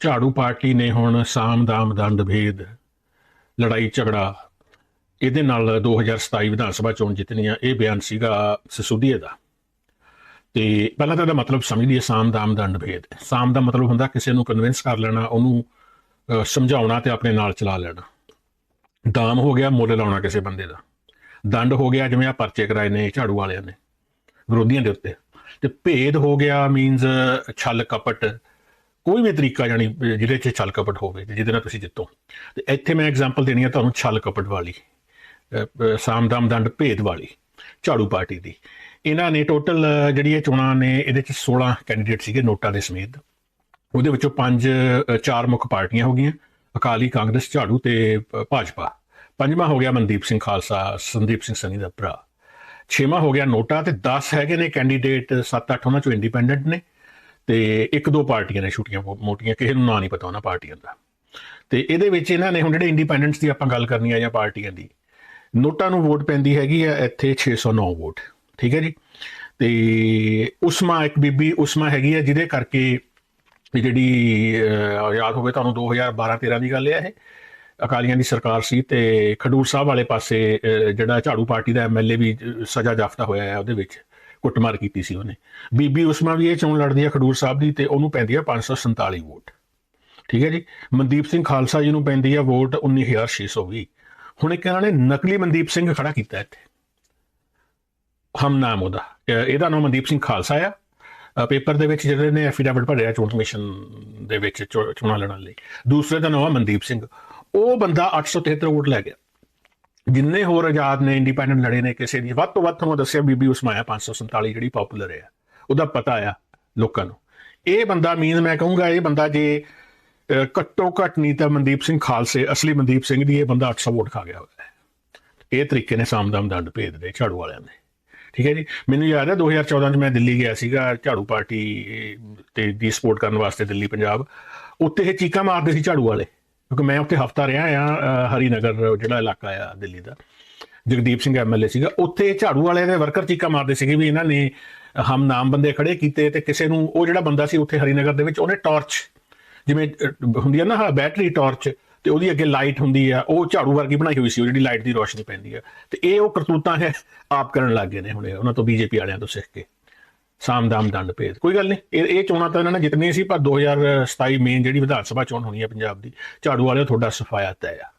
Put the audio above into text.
ਝਾੜੂ ਪਾਰਟੀ ਨੇ ਹੁਣ ਸਾਮ ਦਾਮ ਦੰਡ ਭੇਦ, ਲੜਾਈ ਝਗੜਾ, ਇਹਦੇ ਨਾਲ 2027 ਵਿਧਾਨ ਸਭਾ ਚੋਣ ਜਿੱਤਣੀ ਆ ਇਹ ਬਿਆਨ ਸੀਗਾ ਸਸੂਦੀਏ ਦਾ। ਤੇ ਪਹਿਲਾਂ ਤਾਂ ਇਹਦਾ ਮਤਲਬ ਸਮਝ ਲਈਏ ਸਾਮ ਦਾਮ ਦੰਡ ਭੇਦ। ਸਾਮ ਦਾ ਮਤਲਬ ਹੁੰਦਾ ਕਿਸੇ ਨੂੰ ਕਨਵਿੰਸ ਕਰ ਲੈਣਾ, ਉਹਨੂੰ ਸਮਝਾਉਣਾ ਤੇ ਆਪਣੇ ਨਾਲ ਚਲਾ ਲੈਣਾ। ਦਾਮ ਹੋ ਗਿਆ ਮੁੱਲ ਲਾਉਣਾ ਕਿਸੇ ਬੰਦੇ ਦਾ। ਦੰਡ ਹੋ ਗਿਆ ਜਿਵੇਂ ਆ ਪਰਚੇ ਕਰਾਏ ਨੇ ਝਾੜੂ ਵਾਲਿਆਂ ਨੇ, ਵਿਰੋਧੀਆਂ ਦੇ ਉੱਤੇ। ਤੇ ਭੇਦ ਹੋ ਗਿਆ ਮੀਨਸ ਛਲ ਕਪਟ ਕੋਈ ਵੀ ਤਰੀਕਾ ਜਾਨੀ ਜਿਹਦੇ 'ਚ ਛਲ ਕਪਟ ਹੋਵੇ ਜਿਹਦੇ ਨਾਲ ਤੁਸੀਂ ਜਿੱਤੋ। ਤੇ ਇੱਥੇ ਮੈਂ ਐਗਜ਼ਾਮਪਲ ਦੇਣੀ ਆ ਤੁਹਾਨੂੰ ਛਲ ਕਪਟ ਵਾਲੀ ਅਹ, ਅਹ, ਦੰਡ ਭੇਦ ਵਾਲੀ ਝਾੜੂ ਪਾਰਟੀ ਦੀ। ਇਹਨਾਂ ਨੇ ਟੋਟਲ ਜਿਹੜੀ ਇਹ ਚੋਣਾਂ ਨੇ ਇਹਦੇ 'ਚ 16 ਕੈਂਡੀਡੇਟ ਸੀਗੇ ਨੋਟਾਂ ਦੇ ਸਮੇਤ। ਉਹਦੇ ਵਿੱਚੋਂ ਪੰਜ ਚਾਰ ਮੁੱਖ ਪਾਰਟੀਆਂ ਹੋ ਗਈਆਂ ਅਕਾਲੀ ਕਾਂਗਰਸ ਝਾੜੂ ਤੇ ਭਾਜਪਾ। ਪੰਜਵਾਂ ਹੋ ਗਿਆ ਮਨਦੀਪ ਸਿੰਘ ਖਾਲਸਾ ਸੰਦੀਪ ਸਿੰਘ ਸਨੀ ਦਾ ਭਰਾ। ਛੇਵਾਂ ਹੋ ਗਿਆ ਨੋਟਾ ਤੇ 10 ਹੈਗੇ ਨੇ ਕੈਂਡੀਡੇਟ 7-8 ਉਹਨਾਂ ਚੋਂ ਇੰਡੀਪੈਂਡੈਂਟ ਨੇ। ਤੇ ਇੱਕ ਦੋ ਪਾਰਟੀਆਂ ਨੇ ਛੋਟੀਆਂ ਮੋਟੀਆਂ, ਕਿਸੇ ਨੂੰ ਨਾਂ ਨਹੀਂ ਪਤਾ ਉਹਨਾਂ ਪਾਰਟੀਆਂ ਦਾ। ਤੇ ਇਹਦੇ ਵਿੱਚ ਇਹਨਾਂ ਨੇ ਹੁਣ ਜਿਹੜੇ ਇੰਡੀਪੈਂਡੈਂਟਸ ਦੀ ਆਪਾਂ ਗੱਲ ਕਰਨੀ ਆ ਜਾਂ ਪਾਰਟੀਆਂ ਦੀ, ਨੋਟਾਂ ਨੂੰ ਵੋਟ ਪੈਂਦੀ ਹੈਗੀ ਆ ਇੱਥੇ 609 ਵੋਟ, ਠੀਕ ਹੈ ਜੀ? ਤੇ ਉਸਮਾ, ਇੱਕ ਬੀਬੀ ਉਸਮਾ ਹੈਗੀ ਆ, ਜਿਹਦੇ ਕਰਕੇ ਜਿਹੜੀ ਯਾਦ ਹੋਵੇ ਤੁਹਾਨੂੰ 2012-13 ਦੀ ਗੱਲ ਹੈ ਇਹ। ਅਕਾਲੀਆਂ ਦੀ ਸਰਕਾਰ ਸੀ ਤੇ ਖਡੂਰ ਸਾਹਿਬ ਵਾਲੇ ਪਾਸੇ ਜਿਹੜਾ ਝਾੜੂ ਪਾਰਟੀ ਦਾ ਐਮਐਲਏ ਵੀ ਸਜ਼ਾ ਜਾਫਤਾ ਹੋਇਆ ਹੈ ਉਹਦੇ ਵਿੱਚ। ਕੁੱਟਮਾਰ ਕੀਤੀ ਸੀ ਉਹਨੇ। ਬੀਬੀ ਉਸਮਾ ਵੀ ਇਹ ਚੋਣ ਲੜਦੀ ਹੈ ਖਡੂਰ ਸਾਹਿਬ ਦੀ ਤੇ ਉਹਨੂੰ ਪੈਂਦੀ ਹੈ 547 ਵੋਟ। ਠੀਕ ਹੈ ਜੀ? ਮਨਦੀਪ ਸਿੰਘ ਖਾਲਸਾ ਜੀ ਨੂੰ ਪੈਂਦੀ ਹੈ ਵੋਟ 19620 ਹੁਣ ਇੱਕ ਇਹਨਾਂ ਨੇ ਨਕਲੀ ਮਨਦੀਪ ਸਿੰਘ ਖੜਾ ਕੀਤਾ ਇੱਥੇ। ਹਮ ਨਾਮ ਉਹਦਾ। ਇਹਦਾ ਨਾਮ ਮਨਦੀਪ ਸਿੰਘ ਖਾਲਸਾ ਆ। ਪੇਪਰ ਦੇ ਵਿੱਚ ਜਿਹੜੇ ਨੇ ਐਫੀਡੇਵਿਟ ਭਰਿਆ ਚੋਣ ਕਮਿਸ਼ਨ ਦੇ ਵਿੱਚ ਚੋ- ਚੋਣਾਂ ਲੜਨ ਲਈ। ਦੂਸਰੇ ਦਾ ਨਾਮ ਆ ਮਨਦੀਪ ਸਿੰਘ। ਉਹ ਬੰਦਾ 873 ਵੋਟ ਲੈ ਗਿਆ। ਜਿੰਨੇ ਹੋਰ ਆਜ਼ਾਦ ਨੇ ਇੰਡੀਪੈਂਡੈਂਟ ਲੜੇ ਨੇ ਕਿਸੇ ਦੀ ਵੱਧ ਤੋਂ ਵੱਧ ਤੁਹਾਨੂੰ ਦੱਸਿਆ ਬੀਬੀ ਉਸਮਾਇਆ 547 ਜਿਹੜੀ ਪਪੂਲਰ ਹੈ। ਉਹਦਾ ਪਤਾ ਆ ਲੋਕਾਂ ਨੂੰ। ਇਹ ਬੰਦਾ ਮੀਨ ਮੈਂ ਕਹੂੰਗਾ ਇਹ ਬੰਦਾ ਜੇ ਘੱਟੋ ਘੱਟ ਨਹੀਂ ਤਾਂ ਮਨਦੀਪ ਸਿੰਘ ਖਾਲਸੇ ਅਸਲੀ ਮਨਦੀਪ ਸਿੰਘ ਦੀ ਇਹ ਬੰਦਾ 800 ਵੋਟ ਖਾ ਗਿਆ ਹੋਇਆ ਇਹ ਤਰੀਕੇ ਨੇ ਸਾਮਦਾਮ ਦੰਡ ਭੇਦ ਦੇ ਝਾੜੂ ਵਾਲਿਆਂ ਨੇ ਠੀਕ ਹੈ ਜੀ? ਮੈਨੂੰ ਯਾਦ ਹੈ 2014 ਚ ਮੈਂ ਦਿੱਲੀ ਗਿਆ ਸੀਗਾ ਝਾੜੂ ਪਾਰਟੀ ਅਹ, ਤੇ ਦੀ ਸਪੋਰਟ ਕਰਨ ਵਾਸਤੇ ਦਿੱਲੀ ਪੰਜਾਬ। ਉੱਥੇ ਇਹ ਚੀਕਾਂ ਮਾਰਦੇ ਸੀ ਝਾੜੂ ਵਾਲੇ। ਕਿਉਂਕਿ ਮੈਂ ਉੱਥੇ ਹਫਤਾ ਰਿਹਾ ਆ ਹਰੀਨਗਰ ਜਿਹੜਾ ਇਲਾਕਾ ਆ ਦਿੱਲੀ ਦਾ। ਜਗਦੀਪ ਸਿੰਘ ਐਮਐਲਏ ਸੀਗਾ। ਉੱਥੇ ਝਾੜੂ ਵਾਲੇ ਦੇ ਵਰਕਰ ਚੀਕਾ ਮਾਰਦੇ ਸੀਗੇ ਵੀ ਇਹਨਾਂ ਨੇ ਹਮ ਨਾਮ ਬੰਦੇ ਖੜੇ ਕੀਤੇ ਤੇ ਕਿਸੇ ਨੂੰ ਉਹ ਜਿਹੜਾ ਬੰਦਾ ਸੀ ਉੱਥੇ ਹਰੀਨਗਰ ਦੇ ਵਿੱਚ ਉਹਨੇ ਟਾਰਚ, ਜਿਵੇਂ ਹੁੰਦੀ ਆ ਨਾ ਬੈਟਰੀ ਟਾਰਚ ਤੇ ਉਹਦੀ ਅੱਗੇ ਲਾਈਟ ਹੁੰਦੀ ਆ, ਉਹ ਝਾੜੂ ਵਰਗੀ ਬਣਾਈ ਹੋਈ ਸੀ, ਉਹ ਜਿਹੜੀ ਲਾਈਟ ਦੀ ਰੋਸ਼ਨੀ ਪੈਂਦੀ ਆ। ਤੇ ਇਹ ਉਹ ਕਰਤੂਤਾਂ ਹੈ ਆਪ ਕਰਨ ਲੱਗ ਗਏ ਨੇ ਹੁਣੇ, ਉਹਨਾਂ ਤੋਂ ਬੀਜੇਪੀ ਵਾਲਿਆਂ ਤੋਂ ਸਿੱਖ ਕੇ। ਸਾਮਦਾਮ ਦੰਡ ਭੇਦ। ਕੋਈ ਗੱਲ ਨਹੀਂ, ਇਹ ਇਹ ਚੋਣਾਂ ਤਾਂ ਇਹਨਾਂ ਨੇ ਜਿੱਤਣੀਆਂ ਸੀ, ਪਰ 2027 ਮੇਨ ਜਿਹੜੀ ਵਿਧਾਨ ਸਭਾ ਚੋਣ ਹੋਣੀ ਹੈ ਪੰਜਾਬ ਦੀ, ਝਾੜੂ ਵਾਲਿਓ ਤੁਹਾਡਾ ਸਫਾਇਆ ਤੈਅ ਆ।